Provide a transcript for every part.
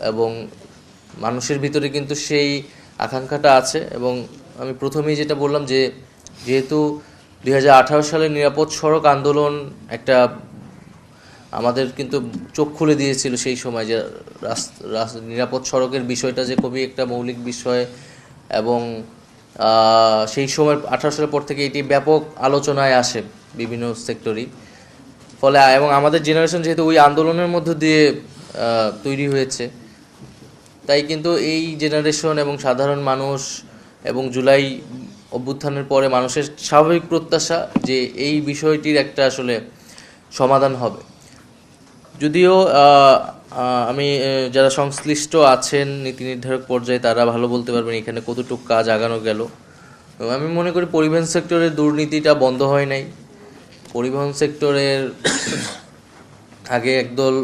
এবং মানুষের ভিতরে কিন্তু সেই আকাঙ্ক্ষাটা আছে এবং আমি প্রথমেই যেটা বললাম যে যেহেতু দুই সালের নিরাপদ সড়ক আন্দোলন একটা আমাদের কিন্তু চোখ খুলে দিয়েছিল সেই সময় যে নিরাপদ সড়কের বিষয়টা যে খুবই একটা মৌলিক বিষয় এবং সেই সময় আঠারো সালের পর থেকে এটি ব্যাপক আলোচনায় আসে বিভিন্ন সেক্টরই। ফলে, এবং আমাদের জেনারেশন যেহেতু ওই আন্দোলনের মধ্য দিয়ে তৈরি হয়েছে তাই কিন্তু এই জেনারেশন এবং সাধারণ মানুষ এবং জুলাই অভ্যুত্থানের পরে মানুষের স্বাভাবিক প্রত্যাশা যে এই বিষয়টির একটা আসলে সমাধান হবে। যদিও আমি যারা সংশ্লিষ্ট আছেন নীতি নির্ধারক পর্যায়ে, তারা ভালো বলতে পারবেন এখানে কতটুকু কাজ আগানো গেল। আমি মনে করি পরিবহন সেক্টরের দুর্নীতিটা বন্ধ হয় নাই। পরিবহন সেক্টরের আগে একদল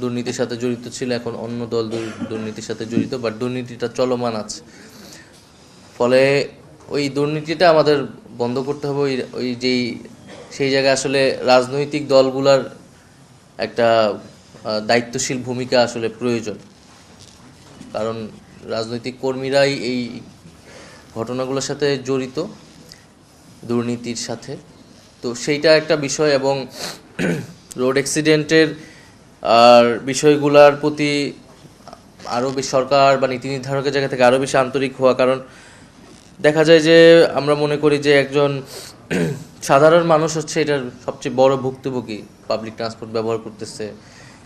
দুর্নীতির সাথে জড়িত ছিল, এখন অন্য দল দুর্নীতির সাথে জড়িত বাট দুর্নীতিটা চলমান আছে। ফলে ওই দুর্নীতিটা আমাদের বন্ধ করতে হবে, ওই ওই যেই, সেই জায়গায় আসলে রাজনৈতিক দলগুলার একটা দায়িত্বশীল ভূমিকা আসলে প্রয়োজন। কারণ রাজনৈতিক কর্মীরাই এই ঘটনাগুলোর সাথে জড়িত, দুর্নীতির সাথে। তো সেইটা একটা বিষয় এবং রোড অ্যাক্সিডেন্টের আর বিষয়গুলোর প্রতি আরও বেশি সরকার বা নীতি নির্ধারকের জায়গা থেকে আরও বেশি আন্তরিক হওয়া, কারণ দেখা যায় যে আমরা মনে করি যে একজন সাধারণ মানুষ হচ্ছে এটার সবচেয়ে বড় ভুক্তভোগী। পাবলিক ট্রান্সপোর্ট ব্যবহার করতেছে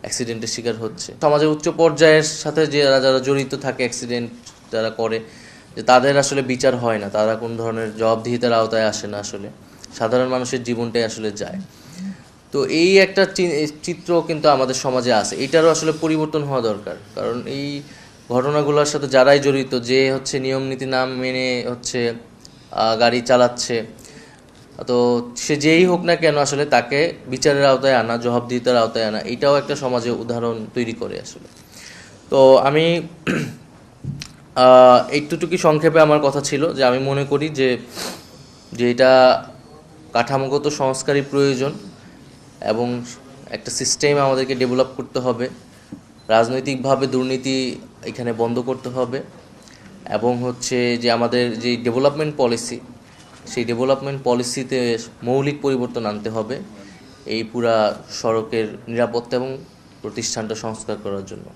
অ্যাক্সিডেন্টের শিকার হচ্ছে। সমাজের উচ্চ পর্যায়ের সাথে যারা যারা জড়িত থাকে অ্যাক্সিডেন্ট যারা করে, যে তাদের আসলে বিচার হয় না। তারা কোন ধরনের জবাবদিহিতার আওতায় আসে না আসলে। সাধারণ মানুষের জীবনটাই আসলে যায়। তো এই একটা চিত্র কিন্তু আমাদের সমাজে আছে। এটারও আসলে পরিবর্তন হওয়া দরকার। কারণ এই ঘটনাগুলোর সাথে যারাই জড়িত, যে হচ্ছে নিয়ম নীতি না মেনে হচ্ছে গাড়ি চালাচ্ছে, তো সে যেই হোক না কেন আসলে তাকে বিচারের আওতায় আনা, জবাবদিহিতার আওতায় আনা, এটাও একটা সমাজে উদাহরণ তৈরি করে আসলে। তো আমি এইটুকুই সংক্ষেপে আমার কথা ছিল যে আমি মনে করি যে যে এটা কাঠামোগত সংস্কারই প্রয়োজন। এবং একটা সিস্টেম আমাদেরকে ডেভেলপ করতে হবে। রাজনৈতিকভাবে দুর্নীতি এখানে বন্ধ করতে হবে এবং হচ্ছে যে আমাদের যে ডেভেলপমেন্ট পলিসি সেই ডেভেলপমেন্ট পলিসিতে মৌলিক পরিবর্তন আনতে হবে। এই পুরা সড়কের নিরাপত্তা এবং প্রতিষ্ঠানটা সংস্কার করার জন্য।